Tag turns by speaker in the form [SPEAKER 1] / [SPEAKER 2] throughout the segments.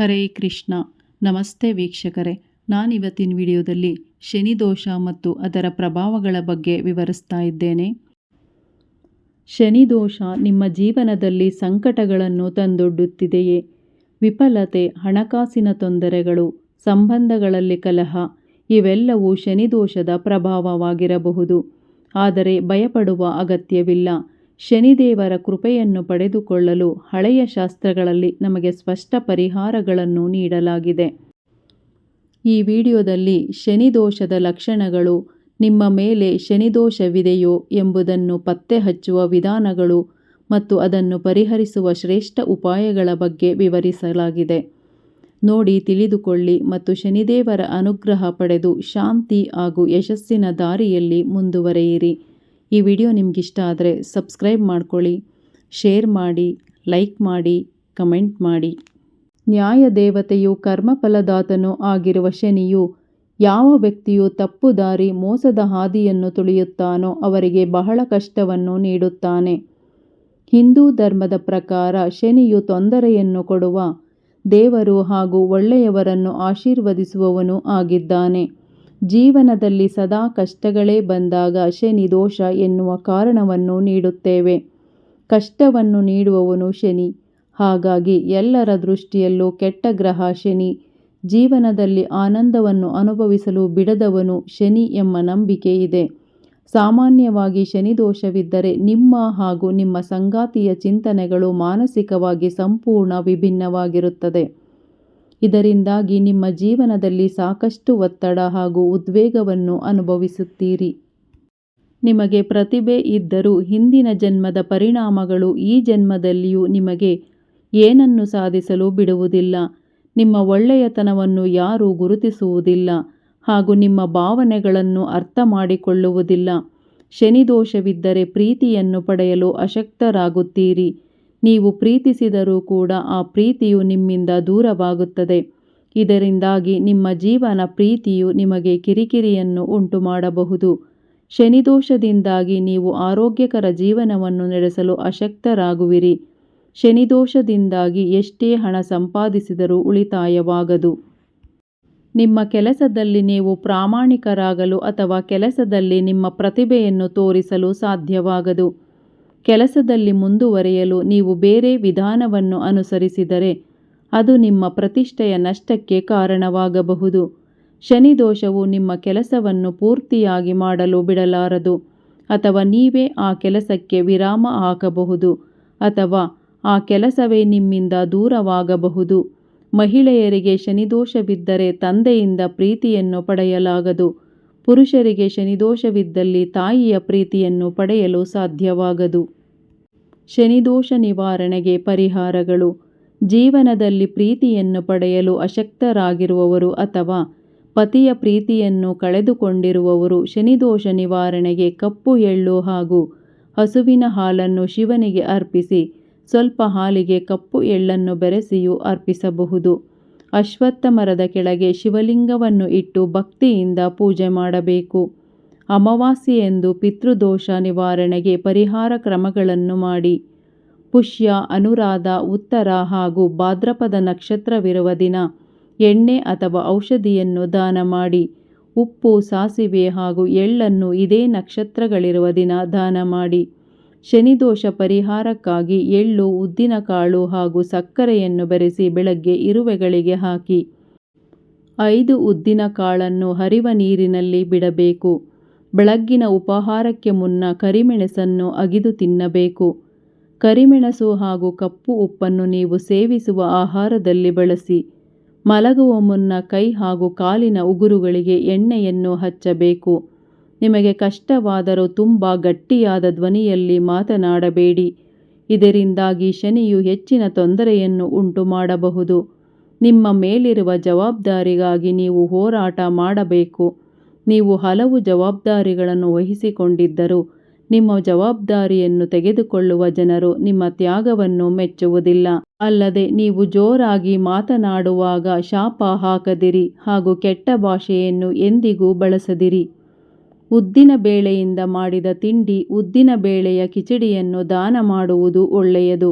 [SPEAKER 1] ಹರೇ ಕೃಷ್ಣ. ನಮಸ್ತೆ ವೀಕ್ಷಕರೇ. ನಾನಿವತ್ತಿನ ವಿಡಿಯೋದಲ್ಲಿ ಶನಿ ದೋಷ ಮತ್ತು ಅದರ ಪ್ರಭಾವಗಳ ಬಗ್ಗೆ ವಿವರಿಸ್ತಾ ಇದ್ದೇನೆ. ಶನಿ ದೋಷ ನಿಮ್ಮ ಜೀವನದಲ್ಲಿ ಸಂಕಟಗಳನ್ನು ತಂದೊಡ್ಡುತ್ತಿದೆಯೇ? ವಿಫಲತೆ, ಹಣಕಾಸಿನ ತೊಂದರೆಗಳು, ಸಂಬಂಧಗಳಲ್ಲಿ ಕಲಹ, ಇವೆಲ್ಲವೂ ಶನಿ ದೋಷದ ಪ್ರಭಾವವಾಗಿರಬಹುದು. ಆದರೆ ಭಯಪಡುವ ಅಗತ್ಯವಿಲ್ಲ. ಶನಿದೇವರ ಕೃಪೆಯನ್ನು ಪಡೆದುಕೊಳ್ಳಲು ಹಳೆಯ ಶಾಸ್ತ್ರಗಳಲ್ಲಿ ನಮಗೆ ಸ್ಪಷ್ಟ ಪರಿಹಾರಗಳನ್ನು ನೀಡಲಾಗಿದೆ. ಈ ವಿಡಿಯೋದಲ್ಲಿ ಶನಿದೋಷದ ಲಕ್ಷಣಗಳು, ನಿಮ್ಮ ಮೇಲೆ ಶನಿದೋಷವಿದೆಯೋ ಎಂಬುದನ್ನು ಪತ್ತೆ ಹಚ್ಚುವ ವಿಧಾನಗಳು ಮತ್ತು ಅದನ್ನು ಪರಿಹರಿಸುವ ಶ್ರೇಷ್ಠ ಉಪಾಯಗಳ ಬಗ್ಗೆ ವಿವರಿಸಲಾಗಿದೆ. ನೋಡಿ, ತಿಳಿದುಕೊಳ್ಳಿ ಮತ್ತು ಶನಿದೇವರ ಅನುಗ್ರಹ ಪಡೆದು ಶಾಂತಿ ಹಾಗೂ ಯಶಸ್ಸಿನ ದಾರಿಯಲ್ಲಿ ಮುಂದುವರೆಯಿರಿ. ಈ ವಿಡಿಯೋ ನಿಮಗಿಷ್ಟ ಆದರೆ ಸಬ್ಸ್ಕ್ರೈಬ್ ಮಾಡ್ಕೊಳ್ಳಿ, ಶೇರ್ ಮಾಡಿ, ಲೈಕ್ ಮಾಡಿ, ಕಮೆಂಟ್ ಮಾಡಿ. ನ್ಯಾಯ ದೇವತೆಯು ಕರ್ಮಫಲದಾತನೂ ಆಗಿರುವ ಶನಿಯು ಯಾವ ವ್ಯಕ್ತಿಯು ತಪ್ಪು ದಾರಿ, ಮೋಸದ ಹಾದಿಯನ್ನು ತುಳಿಯುತ್ತಾನೋ ಅವರಿಗೆ ಬಹಳ ಕಷ್ಟವನ್ನು ನೀಡುತ್ತಾನೆ. ಹಿಂದೂ ಧರ್ಮದ ಪ್ರಕಾರ ಶನಿಯು ತೊಂದರೆಯನ್ನು ಕೊಡುವ ದೇವರು ಹಾಗೂ ಒಳ್ಳೆಯವರನ್ನು ಆಶೀರ್ವದಿಸುವವನು ಆಗಿದ್ದಾನೆ. ಜೀವನದಲ್ಲಿ ಸದಾ ಕಷ್ಟಗಳೇ ಬಂದಾಗ ಶನಿ ದೋಷ ಎನ್ನುವ ಕಾರಣವನ್ನು ನೀಡುತ್ತೇವೆ. ಕಷ್ಟವನ್ನು ನೀಡುವವನು ಶನಿ. ಹಾಗಾಗಿ ಎಲ್ಲರ ದೃಷ್ಟಿಯಲ್ಲೂ ಕೆಟ್ಟ ಗ್ರಹ ಶನಿ. ಜೀವನದಲ್ಲಿ ಆನಂದವನ್ನು ಅನುಭವಿಸಲು ಬಿಡದವನು ಶನಿ ಎಂಬ ನಂಬಿಕೆ ಇದೆ. ಸಾಮಾನ್ಯವಾಗಿ ಶನಿ ದೋಷವಿದ್ದರೆ ನಿಮ್ಮ ಹಾಗೂ ನಿಮ್ಮ ಸಂಗಾತಿಯ ಚಿಂತನೆಗಳು ಮಾನಸಿಕವಾಗಿ ಸಂಪೂರ್ಣ ವಿಭಿನ್ನವಾಗಿರುತ್ತದೆ. ಇದರಿಂದಾಗಿ ನಿಮ್ಮ ಜೀವನದಲ್ಲಿ ಸಾಕಷ್ಟು ಒತ್ತಡ ಹಾಗೂ ಉದ್ವೇಗವನ್ನು ಅನುಭವಿಸುತ್ತೀರಿ. ನಿಮಗೆ ಪ್ರತಿಭೆ ಇದ್ದರೂ ಹಿಂದಿನ ಜನ್ಮದ ಪರಿಣಾಮಗಳು ಈ ಜನ್ಮದಲ್ಲಿಯೂ ನಿಮಗೆ ಏನನ್ನು ಸಾಧಿಸಲು ಬಿಡುವುದಿಲ್ಲ. ನಿಮ್ಮ ಒಳ್ಳೆಯತನವನ್ನು ಯಾರೂ ಗುರುತಿಸುವುದಿಲ್ಲ ಹಾಗೂ ನಿಮ್ಮ ಭಾವನೆಗಳನ್ನು ಅರ್ಥ ಮಾಡಿಕೊಳ್ಳುವುದಿಲ್ಲ. ಶನಿದೋಷವಿದ್ದರೆ ಪ್ರೀತಿಯನ್ನು ಪಡೆಯಲು ಅಶಕ್ತರಾಗುತ್ತೀರಿ. ನೀವು ಪ್ರೀತಿಸಿದರೂ ಕೂಡ ಆ ಪ್ರೀತಿಯು ನಿಮ್ಮಿಂದ ದೂರವಾಗುತ್ತದೆ. ಇದರಿಂದಾಗಿ ನಿಮ್ಮ ಜೀವನ ಪ್ರೀತಿಯು ನಿಮಗೆ ಕಿರಿಕಿರಿಯನ್ನು ಉಂಟು ಮಾಡಬಹುದು ಶನಿದೋಷದಿಂದಾಗಿ ನೀವು ಆರೋಗ್ಯಕರ ಜೀವನವನ್ನು ನಡೆಸಲು ಅಶಕ್ತರಾಗುವಿರಿ. ಶನಿದೋಷದಿಂದಾಗಿ ಎಷ್ಟೇ ಹಣ ಸಂಪಾದಿಸಿದರೂ ಉಳಿತಾಯವಾಗದು. ನಿಮ್ಮ ಕೆಲಸದಲ್ಲಿ ನೀವು ಪ್ರಾಮಾಣಿಕರಾಗಲು ಅಥವಾ ಕೆಲಸದಲ್ಲಿ ನಿಮ್ಮ ಪ್ರತಿಭೆಯನ್ನು ತೋರಿಸಲು ಸಾಧ್ಯವಾಗದು. ಕೆಲಸದಲ್ಲಿ ಮುಂದುವರೆಯಲು ನೀವು ಬೇರೆ ವಿಧಾನವನ್ನು ಅನುಸರಿಸಿದರೆ ಅದು ನಿಮ್ಮ ಪ್ರತಿಷ್ಠೆಯ ನಷ್ಟಕ್ಕೆ ಕಾರಣವಾಗಬಹುದು. ಶನಿದೋಷವು ನಿಮ್ಮ ಕೆಲಸವನ್ನು ಪೂರ್ತಿಯಾಗಿ ಮಾಡಲು ಬಿಡಲಾರದು, ಅಥವಾ ನೀವೇ ಆ ಕೆಲಸಕ್ಕೆ ವಿರಾಮ ಹಾಕಬಹುದು, ಅಥವಾ ಆ ಕೆಲಸವೇ ನಿಮ್ಮಿಂದ ದೂರವಾಗಬಹುದು. ಮಹಿಳೆಯರಿಗೆ ಶನಿದೋಷವಿದ್ದರೆ ತಂದೆಯಿಂದ ಪ್ರೀತಿಯನ್ನು ಪಡೆಯಲಾಗದು, ಪುರುಷರಿಗೆ ಶನಿದೋಷವಿದ್ದಲ್ಲಿ ತಾಯಿಯ ಪ್ರೀತಿಯನ್ನು ಪಡೆಯಲು ಸಾಧ್ಯವಾಗದು. ಶನಿದೋಷ ನಿವಾರಣೆಗೆ ಪರಿಹಾರಗಳು. ಜೀವನದಲ್ಲಿ ಪ್ರೀತಿಯನ್ನು ಪಡೆಯಲು ಅಶಕ್ತರಾಗಿರುವವರು ಅಥವಾ ಪತಿಯ ಪ್ರೀತಿಯನ್ನು ಕಳೆದುಕೊಂಡಿರುವವರು ಶನಿದೋಷ ನಿವಾರಣೆಗೆ ಕಪ್ಪು ಎಳ್ಳು ಹಾಗೂ ಹಸುವಿನ ಹಾಲನ್ನು ಶಿವನಿಗೆ ಅರ್ಪಿಸಿ, ಸ್ವಲ್ಪ ಹಾಲಿಗೆ ಕಪ್ಪು ಎಳ್ಳನ್ನು ಬೆರೆಸಿಯೂ ಅರ್ಪಿಸಬಹುದು. ಅಶ್ವತ್ಥ ಮರದ ಕೆಳಗೆ ಶಿವಲಿಂಗವನ್ನು ಇಟ್ಟು ಭಕ್ತಿಯಿಂದ ಪೂಜೆ ಮಾಡಬೇಕು. ಅಮಾವಾಸ್ಯೆಯೆಂದು ಪಿತೃದೋಷ ನಿವಾರಣೆಗೆ ಪರಿಹಾರ ಕ್ರಮಗಳನ್ನು ಮಾಡಿ. ಪುಷ್ಯ, ಅನುರಾಧ, ಉತ್ತರ ಹಾಗೂ ಭಾದ್ರಪದ ನಕ್ಷತ್ರವಿರುವ ದಿನ ಎಣ್ಣೆ ಅಥವಾ ಔಷಧಿಯನ್ನು ದಾನ ಮಾಡಿ. ಉಪ್ಪು, ಸಾಸಿವೆ ಹಾಗೂ ಎಳ್ಳನ್ನು ಇದೇ ನಕ್ಷತ್ರಗಳಿರುವ ದಿನ ದಾನ ಮಾಡಿ. ಶನಿದೋಷ ಪರಿಹಾರಕ್ಕಾಗಿ ಎಳ್ಳು ಉದ್ದಿನಕಾಳು ಹಾಗೂ ಸಕ್ಕರೆಯನ್ನು ಬೆರೆಸಿ ಬೆಳಗ್ಗೆ ಇರುವೆಗಳಿಗೆ ಹಾಕಿ. ಐದು ಉದ್ದಿನ ಕಾಳನ್ನು ಹರಿವ ನೀರಿನಲ್ಲಿ ಬಿಡಬೇಕು. ಬೆಳಗ್ಗಿನ ಉಪಹಾರಕ್ಕೆ ಮುನ್ನ ಕರಿಮೆಣಸನ್ನು ಅಗಿದು ತಿನ್ನಬೇಕು. ಕರಿಮೆಣಸು ಹಾಗೂ ಕಪ್ಪು ಉಪ್ಪನ್ನು ನೀವು ಸೇವಿಸುವ ಆಹಾರದಲ್ಲಿ ಬಳಸಿ. ಮಲಗುವ ಮುನ್ನ ಕೈ ಹಾಗೂ ಕಾಲಿನ ಉಗುರುಗಳಿಗೆ ಎಣ್ಣೆಯನ್ನು ಹಚ್ಚಬೇಕು. ನಿಮಗೆ ಕಷ್ಟವಾದರೂ ತುಂಬ ಗಟ್ಟಿಯಾದ ಧ್ವನಿಯಲ್ಲಿ ಮಾತನಾಡಬೇಡಿ. ಇದರಿಂದಾಗಿ ಶನಿಯು ಹೆಚ್ಚಿನ ತೊಂದರೆಯನ್ನು ಉಂಟು ಮಾಡಬಹುದು. ನಿಮ್ಮ ಮೇಲಿರುವ ಜವಾಬ್ದಾರಿಗಾಗಿ ನೀವು ಹೋರಾಟ ಮಾಡಬೇಕು. ನೀವು ಹಲವು ಜವಾಬ್ದಾರಿಗಳನ್ನು ವಹಿಸಿಕೊಂಡಿದ್ದರೂ ನಿಮ್ಮ ಜವಾಬ್ದಾರಿಯನ್ನು ತೆಗೆದುಕೊಳ್ಳುವ ಜನರು ನಿಮ್ಮ ತ್ಯಾಗವನ್ನು ಮೆಚ್ಚುವುದಿಲ್ಲ. ಅಲ್ಲದೆ ನೀವು ಜೋರಾಗಿ ಮಾತನಾಡುವಾಗ ಶಾಪ ಹಾಕದಿರಿ ಹಾಗೂ ಕೆಟ್ಟ ಭಾಷೆಯನ್ನು ಎಂದಿಗೂ ಬಳಸದಿರಿ. ಉದ್ದಿನ ಬೇಳೆಯಿಂದ ಮಾಡಿದ ತಿಂಡಿ ಉದ್ದಿನ ಬೇಳೆಯ ಕಿಚಡಿಯನ್ನು ದಾನ ಮಾಡುವುದು ಒಳ್ಳೆಯದು.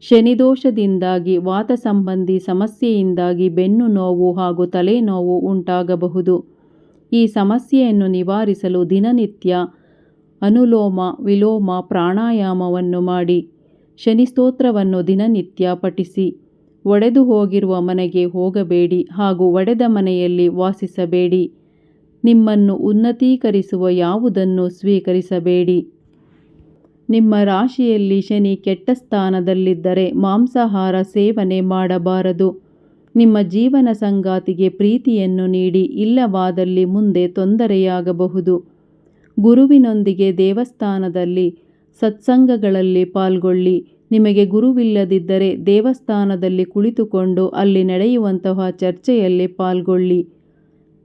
[SPEAKER 1] ಶನಿದೋಷದಿಂದಾಗಿ ವಾತ ಸಂಬಂಧಿ ಸಮಸ್ಯೆಯಿಂದಾಗಿ ಬೆನ್ನು ನೋವು ಹಾಗೂ ತಲೆನೋವು ಉಂಟಾಗಬಹುದು. ಈ ಸಮಸ್ಯೆಯನ್ನು ನಿವಾರಿಸಲು ದಿನನಿತ್ಯ ಅನುಲೋಮ ವಿಲೋಮ ಪ್ರಾಣಾಯಾಮವನ್ನು ಮಾಡಿ ಶನಿ ಸ್ತೋತ್ರವನ್ನು ದಿನನಿತ್ಯ ಪಠಿಸಿ, ಒಡೆದು ಹೋಗಿರುವ ಮನೆಗೆ ಹೋಗಬೇಡಿ ಹಾಗೂ ಒಡೆದ ಮನೆಯಲ್ಲಿ ವಾಸಿಸಬೇಡಿ. ನಿಮ್ಮನ್ನು ಉನ್ನತೀಕರಿಸುವ ಯಾವುದನ್ನು ಸ್ವೀಕರಿಸಬೇಡಿ. ನಿಮ್ಮ ರಾಶಿಯಲ್ಲಿ ಶನಿ ಕೆಟ್ಟ ಸ್ಥಾನದಲ್ಲಿದ್ದರೆ ಮಾಂಸಾಹಾರ ಸೇವನೆ ಮಾಡಬಾರದು. ನಿಮ್ಮ ಜೀವನ ಸಂಗಾತಿಗೆ ಪ್ರೀತಿಯನ್ನು ನೀಡಿ ಇಲ್ಲವಾದಲ್ಲಿ ಮುಂದೆ ತೊಂದರೆಯಾಗಬಹುದು. ಗುರುವಿನೊಂದಿಗೆ ದೇವಸ್ಥಾನದಲ್ಲಿ, ಸತ್ಸಂಗಗಳಲ್ಲಿ ಪಾಲ್ಗೊಳ್ಳಿ. ನಿಮಗೆ ಗುರುವಿಲ್ಲದಿದ್ದರೆ ದೇವಸ್ಥಾನದಲ್ಲಿ ಕುಳಿತುಕೊಂಡು ಅಲ್ಲಿ ನಡೆಯುವಂತಹ ಚರ್ಚೆಯಲ್ಲಿ ಪಾಲ್ಗೊಳ್ಳಿ.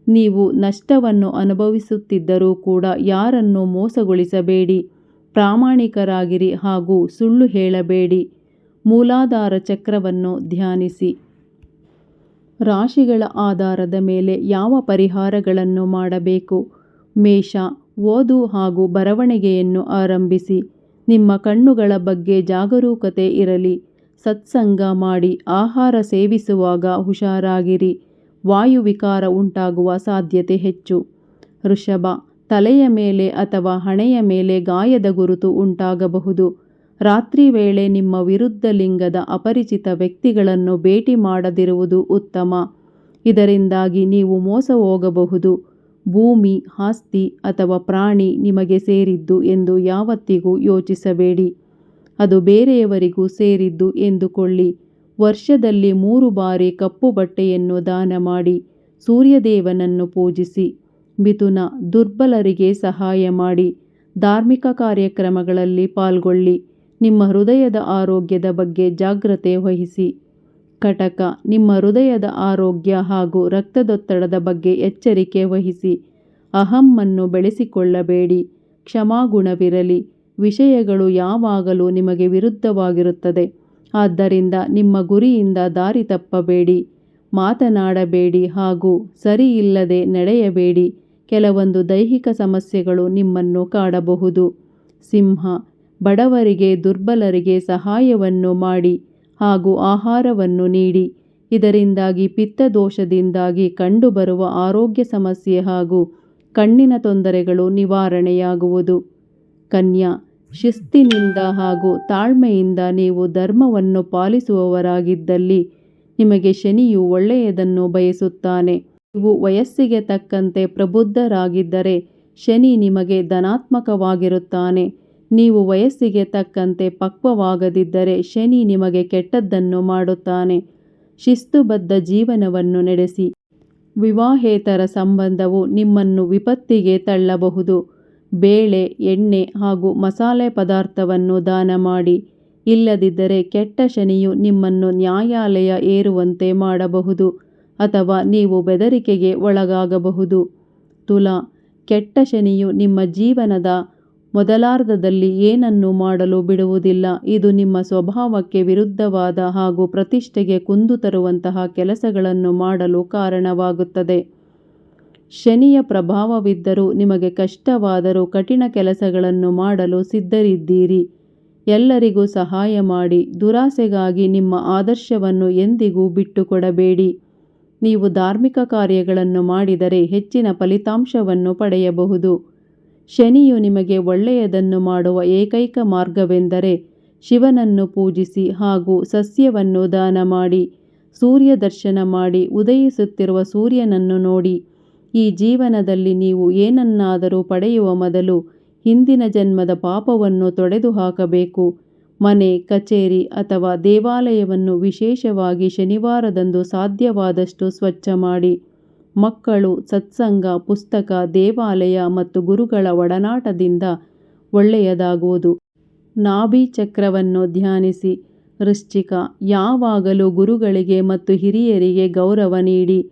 [SPEAKER 1] ನೀವು ನಷ್ಟವನ್ನು ಅನುಭವಿಸುತ್ತಿದ್ದರೂ ಕೂಡ ಯಾರನ್ನು ಮೋಸಗೊಳಿಸಬೇಡಿ. ಪ್ರಾಮಾಣಿಕರಾಗಿರಿ ಹಾಗೂ ಸುಳ್ಳು ಹೇಳಬೇಡಿ. ಮೂಲಾಧಾರ ಚಕ್ರವನ್ನು ಧ್ಯಾನಿಸಿ. ರಾಶಿಗಳ ಆಧಾರದ ಮೇಲೆ ಯಾವ ಪರಿಹಾರಗಳನ್ನು ಮಾಡಬೇಕು? ಮೇಷ ಓದು ಹಾಗೂ ಬರವಣಿಗೆಯನ್ನು ಆರಂಭಿಸಿ, ನಿಮ್ಮ ಕಣ್ಣುಗಳ ಬಗ್ಗೆ ಜಾಗರೂಕತೆ ಇರಲಿ, ಸತ್ಸಂಗ ಮಾಡಿ ಆಹಾರ ಸೇವಿಸುವಾಗ ಹುಷಾರಾಗಿರಿ ವಾಯುವಿಕಾರ ಉಂಟಾಗುವ ಸಾಧ್ಯತೆ ಹೆಚ್ಚು. ವೃಷಭ, ತಲೆಯ ಮೇಲೆ ಅಥವಾ ಹಣೆಯ ಮೇಲೆ ಗಾಯದ ಗುರುತು ಉಂಟಾಗಬಹುದು. ರಾತ್ರಿ ವೇಳೆ ನಿಮ್ಮ ವಿರುದ್ಧ ಲಿಂಗದ ಅಪರಿಚಿತ ವ್ಯಕ್ತಿಗಳನ್ನು ಭೇಟಿ ಮಾಡದಿರುವುದು ಉತ್ತಮ. ಇದರಿಂದಾಗಿ ನೀವು ಮೋಸ ಹೋಗಬಹುದು. ಭೂಮಿ, ಆಸ್ತಿ ಅಥವಾ ಪ್ರಾಣಿ ನಿಮಗೆ ಸೇರಿದ್ದು ಎಂದು ಯಾವತ್ತಿಗೂ ಯೋಚಿಸಬೇಡಿ. ಅದು ಬೇರೆಯವರಿಗೂ ಸೇರಿದ್ದು ಎಂದುಕೊಳ್ಳಿ. ವರ್ಷದಲ್ಲಿ ಮೂರು ಬಾರಿ ಕಪ್ಪು ಬಟ್ಟೆಯನ್ನು ದಾನ ಮಾಡಿ, ಸೂರ್ಯದೇವನನ್ನು ಪೂಜಿಸಿ, ಮಿಥುನ ದುರ್ಬಲರಿಗೆ ಸಹಾಯ ಮಾಡಿ, ಧಾರ್ಮಿಕ ಕಾರ್ಯಕ್ರಮಗಳಲ್ಲಿ ಪಾಲ್ಗೊಳ್ಳಿ. ನಿಮ್ಮ ಹೃದಯದ ಆರೋಗ್ಯದ ಬಗ್ಗೆ ಜಾಗ್ರತೆ ವಹಿಸಿ. ಕಟಕ, ನಿಮ್ಮ ಹೃದಯದ ಆರೋಗ್ಯ ಹಾಗೂ ರಕ್ತದೊತ್ತಡದ ಬಗ್ಗೆ ಎಚ್ಚರಿಕೆ ವಹಿಸಿ. ಅಹಮ್ಮನ್ನು ಬೆಳೆಸಿಕೊಳ್ಳಬೇಡಿ. ಕ್ಷಮಾಗುಣವಿರಲಿ ವಿಷಯಗಳು ಯಾವಾಗಲೂ ನಿಮಗೆ ವಿರುದ್ಧವಾಗಿರುತ್ತದೆ. ಆದ್ದರಿಂದ ನಿಮ್ಮ ಗುರಿಯಿಂದ ದಾರಿ ತಪ್ಪಬೇಡಿ. ಮಾತನಾಡಬೇಡಿ ಹಾಗೂ ಸರಿಯಿಲ್ಲದೆ ನಡೆಯಬೇಡಿ. ಕೆಲವೊಂದು ದೈಹಿಕ ಸಮಸ್ಯೆಗಳು ನಿಮ್ಮನ್ನು ಕಾಡಬಹುದು. ಸಿಂಹ ಬಡವರಿಗೆ, ದುರ್ಬಲರಿಗೆ ಸಹಾಯವನ್ನು ಮಾಡಿ ಹಾಗೂ ಆಹಾರವನ್ನು ನೀಡಿ. ಇದರಿಂದಾಗಿ ಪಿತ್ತದೋಷದಿಂದಾಗಿ ಕಂಡುಬರುವ ಆರೋಗ್ಯ ಸಮಸ್ಯೆ ಹಾಗೂ ಕಣ್ಣಿನ ತೊಂದರೆಗಳು ನಿವಾರಣೆಯಾಗುವುದು. ಕನ್ಯಾ, ಶಿಸ್ತಿನಿಂದ ಹಾಗೂ ತಾಳ್ಮೆಯಿಂದ ನೀವು ಧರ್ಮವನ್ನು ಪಾಲಿಸುವವರಾಗಿದ್ದಲ್ಲಿ ನಿಮಗೆ ಶನಿಯು ಒಳ್ಳೆಯದನ್ನು ಬಯಸುತ್ತಾನೆ. ನೀವು ವಯಸ್ಸಿಗೆ ತಕ್ಕಂತೆ ಪ್ರಬುದ್ಧರಾಗಿದ್ದರೆ ಶನಿ ನಿಮಗೆ ಧನಾತ್ಮಕವಾಗಿರುತ್ತಾನೆ. ನೀವು ವಯಸ್ಸಿಗೆ ತಕ್ಕಂತೆ ಪಕ್ವವಾಗದಿದ್ದರೆ ಶನಿ ನಿಮಗೆ ಕೆಟ್ಟದ್ದನ್ನು ಮಾಡುತ್ತಾನೆ. ಶಿಸ್ತುಬದ್ಧ ಜೀವನವನ್ನು ನಡೆಸಿ. ವಿವಾಹೇತರ ಸಂಬಂಧವು ನಿಮ್ಮನ್ನು ವಿಪತ್ತಿಗೆ ತಳ್ಳಬಹುದು. ಬೇಳೆ, ಎಣ್ಣೆ ಹಾಗೂ ಮಸಾಲೆ ಪದಾರ್ಥವನ್ನು ದಾನ ಮಾಡಿ. ಇಲ್ಲದಿದ್ದರೆ ಕೆಟ್ಟ ಶನಿಯು ನಿಮ್ಮನ್ನು ನ್ಯಾಯಾಲಯ ಏರುವಂತೆ ಮಾಡಬಹುದು ಅಥವಾ ನೀವು ಬೆದರಿಕೆಗೆ ಒಳಗಾಗಬಹುದು. ತುಲಾ, ಕೆಟ್ಟ ಶನಿಯು ನಿಮ್ಮ ಜೀವನದ ಮೊದಲಾರ್ಧದಲ್ಲಿ ಏನನ್ನು ಮಾಡಲು ಬಿಡುವುದಿಲ್ಲ. ಇದು ನಿಮ್ಮ ಸ್ವಭಾವಕ್ಕೆ ವಿರುದ್ಧವಾದ ಹಾಗೂ ಪ್ರತಿಷ್ಠೆಗೆ ಕುಂದು ತರುವಂತಹ ಕೆಲಸಗಳನ್ನು ಮಾಡಲು ಕಾರಣವಾಗುತ್ತದೆ. ಶನಿಯ ಪ್ರಭಾವವಿದ್ದರೂ ನಿಮಗೆ ಕಷ್ಟವಾದರೂ ಕಠಿಣ ಕೆಲಸಗಳನ್ನು ಮಾಡಲು ಸಿದ್ಧರಿದ್ದೀರಿ. ಎಲ್ಲರಿಗೂ ಸಹಾಯ ಮಾಡಿ. ದುರಾಸೆಗಾಗಿ ನಿಮ್ಮ ಆದರ್ಶವನ್ನು ಎಂದಿಗೂ ಬಿಟ್ಟುಕೊಡಬೇಡಿ. ನೀವು ಧಾರ್ಮಿಕ ಕಾರ್ಯಗಳನ್ನು ಮಾಡಿದರೆ ಹೆಚ್ಚಿನ ಫಲಿತಾಂಶವನ್ನು ಪಡೆಯಬಹುದು. ಶನಿಯು ನಿಮಗೆ ಒಳ್ಳೆಯದನ್ನು ಮಾಡುವ ಏಕೈಕ ಮಾರ್ಗವೆಂದರೆ ಶಿವನನ್ನು ಪೂಜಿಸಿ ಹಾಗೂ ಸಸ್ಯವನ್ನು ದಾನ ಮಾಡಿ ಸೂರ್ಯ ದರ್ಶನ ಮಾಡಿ, ಉದಯಿಸುತ್ತಿರುವ ಸೂರ್ಯನನ್ನು ನೋಡಿ. ಈ ಜೀವನದಲ್ಲಿ ನೀವು ಏನನ್ನಾದರೂ ಪಡೆಯುವ ಮೊದಲು ಹಿಂದಿನ ಜನ್ಮದ ಪಾಪವನ್ನು ತೊಡೆದು ಹಾಕಬೇಕು ಮನೆ, ಕಚೇರಿ ಅಥವಾ ದೇವಾಲಯವನ್ನು ವಿಶೇಷವಾಗಿ ಶನಿವಾರದಂದು ಸಾಧ್ಯವಾದಷ್ಟು ಸ್ವಚ್ಛ ಮಾಡಿ. ಮಕ್ಕಳು, ಸತ್ಸಂಗ, ಪುಸ್ತಕ, ದೇವಾಲಯ ಮತ್ತು ಗುರುಗಳ ಒಡನಾಟದಿಂದ ಒಳ್ಳೆಯದಾಗುವುದು. ನಾಭಿ ಚಕ್ರವನ್ನು ಧ್ಯಾನಿಸಿ. ವೃಶ್ಚಿಕ, ಯಾವಾಗಲೂ ಗುರುಗಳಿಗೆ ಮತ್ತು ಹಿರಿಯರಿಗೆ ಗೌರವ ನೀಡಿ.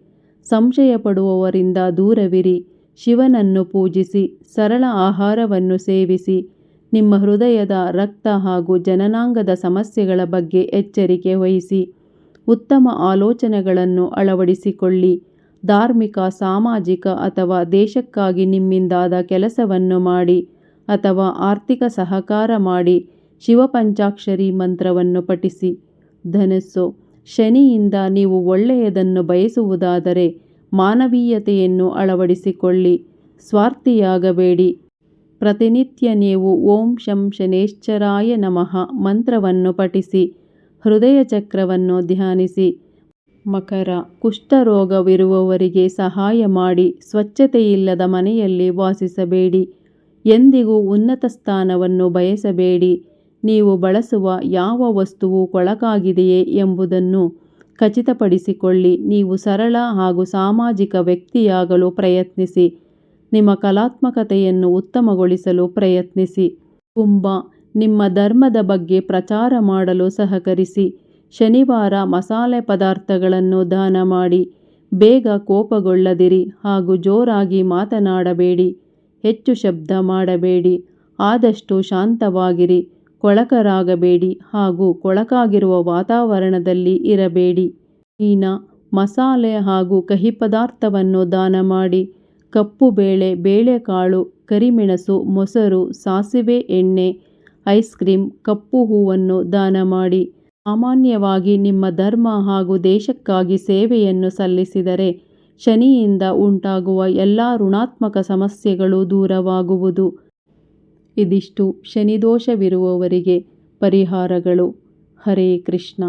[SPEAKER 1] ಸಂಶಯಪಡುವವರಿಂದ ದೂರವಿರಿ. ಶಿವನನ್ನು ಪೂಜಿಸಿ. ಸರಳ ಆಹಾರವನ್ನು ಸೇವಿಸಿ. ನಿಮ್ಮ ಹೃದಯದ ರಕ್ತ ಹಾಗೂ ಜನನಾಂಗದ ಸಮಸ್ಯೆಗಳ ಬಗ್ಗೆ ಎಚ್ಚರಿಕೆ ವಹಿಸಿ. ಉತ್ತಮ ಆಲೋಚನೆಗಳನ್ನು ಅಳವಡಿಸಿಕೊಳ್ಳಿ. ಧಾರ್ಮಿಕ, ಸಾಮಾಜಿಕ ಅಥವಾ ದೇಶಕ್ಕಾಗಿ ನಿಮ್ಮಿಂದಾದ ಕೆಲಸವನ್ನು ಮಾಡಿ ಅಥವಾ ಆರ್ಥಿಕ ಸಹಕಾರ ಮಾಡಿ ಶಿವಪಂಚಾಕ್ಷರಿ ಮಂತ್ರವನ್ನು ಪಠಿಸಿ. ಧನಸ್ಸು, ಶನಿಯಿಂದ ನೀವು ಒಳ್ಳೆಯದನ್ನು ಬಯಸುವುದಾದರೆ ಮಾನವೀಯತೆಯನ್ನು ಅಳವಡಿಸಿಕೊಳ್ಳಿ. ಸ್ವಾರ್ಥಿಯಾಗಬೇಡಿ. ಪ್ರತಿನಿತ್ಯ ನೀವು ಓಂ ಶಂ ಶನೇಶ್ಚರಾಯ ನಮಃ ಮಂತ್ರವನ್ನು ಪಠಿಸಿ. ಹೃದಯ ಚಕ್ರವನ್ನು ಧ್ಯಾನಿಸಿ. ಮಕರ ಕುಷ್ಠರೋಗವಿರುವವರಿಗೆ ಸಹಾಯ ಮಾಡಿ ಸ್ವಚ್ಛತೆಯಿಲ್ಲದ ಮನೆಯಲ್ಲಿ ವಾಸಿಸಬೇಡಿ. ಎಂದಿಗೂ ಉನ್ನತ ಸ್ಥಾನವನ್ನು ಬಯಸಬೇಡಿ. ನೀವು ಬಳಸುವ ಯಾವ ವಸ್ತುವು ಕೊಳಕಾಗಿದೆಯೇ ಎಂಬುದನ್ನು ಖಚಿತಪಡಿಸಿಕೊಳ್ಳಿ. ನೀವು ಸರಳ ಹಾಗೂ ಸಾಮಾಜಿಕ ವ್ಯಕ್ತಿಯಾಗಲು ಪ್ರಯತ್ನಿಸಿ. ನಿಮ್ಮ ಕಲಾತ್ಮಕತೆಯನ್ನು ಉತ್ತಮಗೊಳಿಸಲು ಪ್ರಯತ್ನಿಸಿ. ಕುಂಭ ನಿಮ್ಮ ಧರ್ಮದ ಬಗ್ಗೆ ಪ್ರಚಾರ ಮಾಡಲು ಸಹಕರಿಸಿ. ಶನಿವಾರ ಮಸಾಲೆ ಪದಾರ್ಥಗಳನ್ನು ದಾನ ಮಾಡಿ, ಬೇಗ ಕೋಪಗೊಳ್ಳದಿರಿ ಹಾಗೂ ಜೋರಾಗಿ ಮಾತನಾಡಬೇಡಿ, ಹೆಚ್ಚು ಶಬ್ದ ಮಾಡಬೇಡಿ, ಆದಷ್ಟು ಶಾಂತವಾಗಿರಿ, ಕೊಳಕರಾಗಬೇಡಿ ಹಾಗೂ ಕೊಳಕಾಗಿರುವ ವಾತಾವರಣದಲ್ಲಿ ಇರಬೇಡಿ. ಮೀನ ಮಸಾಲೆ ಹಾಗೂ ಕಹಿ ಪದಾರ್ಥವನ್ನು ದಾನ ಮಾಡಿ, ಕಪ್ಪು ಬೇಳೆ, ಬೇಳೆಕಾಳು, ಕರಿಮೆಣಸು, ಮೊಸರು, ಸಾಸಿವೆ, ಎಣ್ಣೆ, ಐಸ್ ಕ್ರೀಮ್ ಕಪ್ಪು ಹೂವನ್ನು ದಾನ ಮಾಡಿ ಸಾಮಾನ್ಯವಾಗಿ ನಿಮ್ಮ ಧರ್ಮ ಹಾಗೂ ದೇಶಕ್ಕಾಗಿ ಸೇವೆಯನ್ನು ಸಲ್ಲಿಸಿದರೆ ಶನಿಯಿಂದ ಉಂಟಾಗುವ ಎಲ್ಲ ಋಣಾತ್ಮಕ ಸಮಸ್ಯೆಗಳು ದೂರವಾಗುವುದು. ಇದಿಷ್ಟು ಶನಿದೋಷವಿರುವವರಿಗೆ ಪರಿಹಾರಗಳು. ಹರೇ ಕೃಷ್ಣ.